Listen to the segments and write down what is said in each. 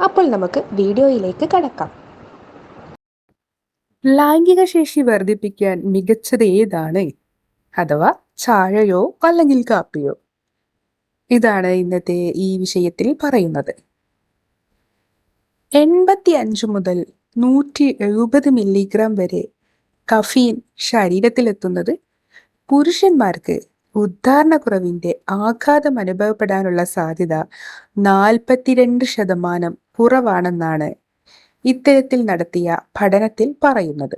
അപ്പോൾ നമുക്ക് വീഡിയോയിലേക്ക് കടക്കാം. ലൈംഗിക ശേഷി വർദ്ധിപ്പിക്കാൻ മികച്ചത് ഏതാണ്? അഥവാ ചായയോ അല്ലെങ്കിൽ കാപ്പിയോ? ഇതാണ് ഇന്നത്തെ ഈ വിഷയത്തിൽ പറയുന്നത്. എൺപത്തി അഞ്ച് മുതൽ നൂറ്റി എഴുപത് മില്ലിഗ്രാം വരെ കഫീൻ ശരീരത്തിലെത്തുന്നത് പുരുഷന്മാർക്ക് ഉദ്ധാരണക്കുറവിന്റെ ആഘാതം അനുഭവപ്പെടാനുള്ള സാധ്യത നാൽപ്പത്തിരണ്ട് ശതമാനം കുറവാണെന്നാണ് ഇത്തരത്തിൽ നടത്തിയ പഠനത്തിൽ പറയുന്നത്.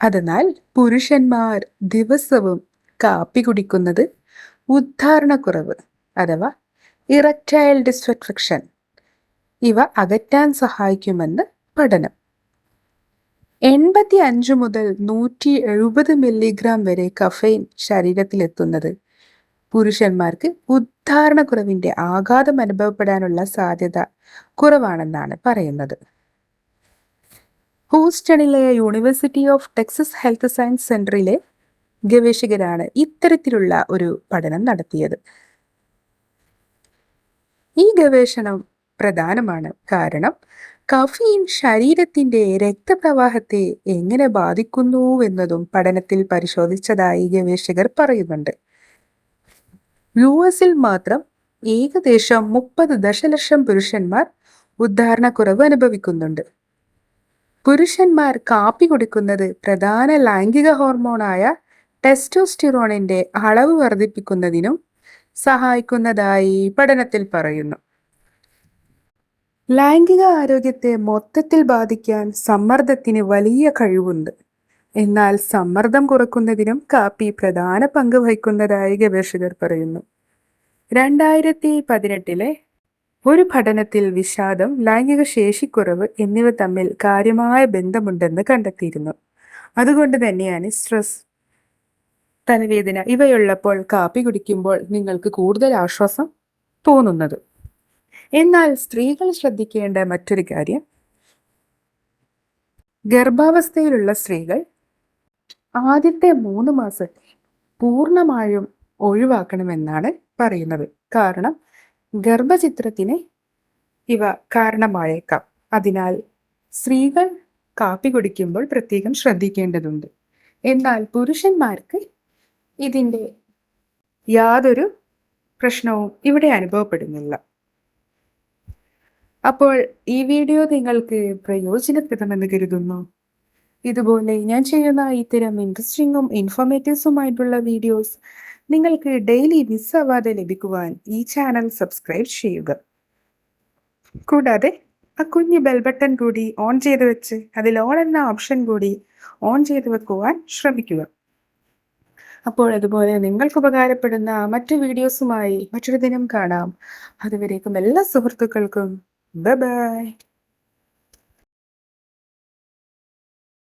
അതിനാൽ പുരുഷന്മാർ ദിവസവും കാപ്പി കുടിക്കുന്നത് ഉദ്ധാരണക്കുറവ് അഥവാ ഇറക്റ്റൈൽ ഡിസ്ഫെക്ഷൻ ഇവ അകറ്റാൻ സഹായിക്കുമെന്ന് പഠനം. എൺപത്തി അഞ്ച് മുതൽ നൂറ്റി എഴുപത് മില്ലിഗ്രാം വരെ കഫൈൻ ശരീരത്തിലെത്തുന്നത്. പുരുഷന്മാർക്ക് ഉദ്ധാരണക്കുറവിന്റെ ആഘാതം അനുഭവപ്പെടാനുള്ള സാധ്യത കുറവാണെന്നാണ് പറയുന്നത്. ഹൂസ്റ്റണിലെ university of Texas health science സെന്ററിലെ ഗവേഷകരാണ് ഇത്തരത്തിലുള്ള ഒരു പഠനം നടത്തിയത്. ഈ ഗവേഷണം പ്രധാനമാണ്. കാരണം കഫീൻ ശരീരത്തിന്റെ രക്തപ്രവാഹത്തെ എങ്ങനെ ബാധിക്കുന്നുവെന്നതും പഠനത്തിൽ പരിശോധിച്ചതായി ഗവേഷകർ പറയുന്നുണ്ട്. യു എസിൽ മാത്രം ഏകദേശം മുപ്പത് ദശലക്ഷം പുരുഷന്മാർ ഉദ്ധാരണക്കുറവ് അനുഭവിക്കുന്നുണ്ട്. പുരുഷന്മാർ കാപ്പി കുടിക്കുന്നത് പ്രധാന ലൈംഗിക ഹോർമോണായ ടെസ്റ്റോസ്റ്റിറോണിന്റെ അളവ് വർദ്ധിപ്പിക്കുന്നതിനും സഹായിക്കുന്നതായി പഠനത്തിൽ പറയുന്നു. ലൈംഗിക ആരോഗ്യത്തെ മൊത്തത്തിൽ ബാധിക്കാൻ സമ്മർദ്ദത്തിന് വലിയ കഴിവുണ്ട്. എന്നാൽ സമ്മർദ്ദം കുറക്കുന്നതിനും കാപ്പി പ്രധാന പങ്ക് വഹിക്കുന്നതായി ഗവേഷകർ പറയുന്നു. രണ്ടായിരത്തി പതിനെട്ടിലെ ഒരു പഠനത്തിൽ വിഷാദം ലൈംഗിക ശേഷിക്കുറവ് എന്നിവ തമ്മിൽ കാര്യമായ ബന്ധമുണ്ടെന്ന് കണ്ടെത്തിയിരുന്നു. അതുകൊണ്ട് തന്നെയാണ് സ്ട്രെസ് തലവേദന ഇവയുള്ളപ്പോൾ കാപ്പി കുടിക്കുമ്പോൾ നിങ്ങൾക്ക് കൂടുതൽ ആശ്വാസം തോന്നുന്നത്. എന്നാൽ സ്ത്രീകൾ ശ്രദ്ധിക്കേണ്ട മറ്റൊരു കാര്യം ഗർഭാവസ്ഥയിലുള്ള സ്ത്രീകൾ ആദ്യത്തെ മൂന്ന് മാസം പൂർണമായും ഒഴിവാക്കണമെന്നാണ് പറയുന്നത്. കാരണം ഗർഭചിത്രത്തിന് ഇവ കാരണമായേക്കാം. അതിനാൽ സ്ത്രീകൾ കാപ്പി കുടിക്കുമ്പോൾ പ്രത്യേകം ശ്രദ്ധിക്കേണ്ടതുണ്ട്. എന്നാൽ പുരുഷന്മാർക്ക് ഇതിന്റെ യാതൊരു പ്രശ്നവും ഇവിടെ അനുഭവപ്പെടുന്നില്ല. അപ്പോൾ ഈ വീഡിയോ നിങ്ങൾക്ക് പ്രയോജനപ്രദമെന്ന് കരുതുന്നു. ഇതുപോലെ ഞാൻ ചെയ്യുന്ന ഇത്തരം ഇൻട്രസ്റ്റിംഗും ഇൻഫോർമേറ്റീവ്സുമായിട്ടുള്ള വീഡിയോസ് നിങ്ങൾക്ക് ഡെയിലി മിസ്സാവാതെ ലഭിക്കുവാൻ ഈ ചാനൽ സബ്സ്ക്രൈബ് ചെയ്യുക. കൂടാതെ ആ കുഞ്ഞ് ബെൽ ബട്ടൺ കൂടി ഓൺ ചെയ്ത് വെച്ച് അതിൽ ഓൺ എന്ന ഓപ്ഷൻ കൂടി ഓൺ ചെയ്ത് വെക്കുവാൻ ശ്രമിക്കുക. അപ്പോൾ അതുപോലെ നിങ്ങൾക്ക് ഉപകാരപ്പെടുന്ന മറ്റു വീഡിയോസുമായി മറ്റൊരു ദിനം കാണാം. അതുവരേക്കും എല്ലാ സുഹൃത്തുക്കൾക്കും Bye bye.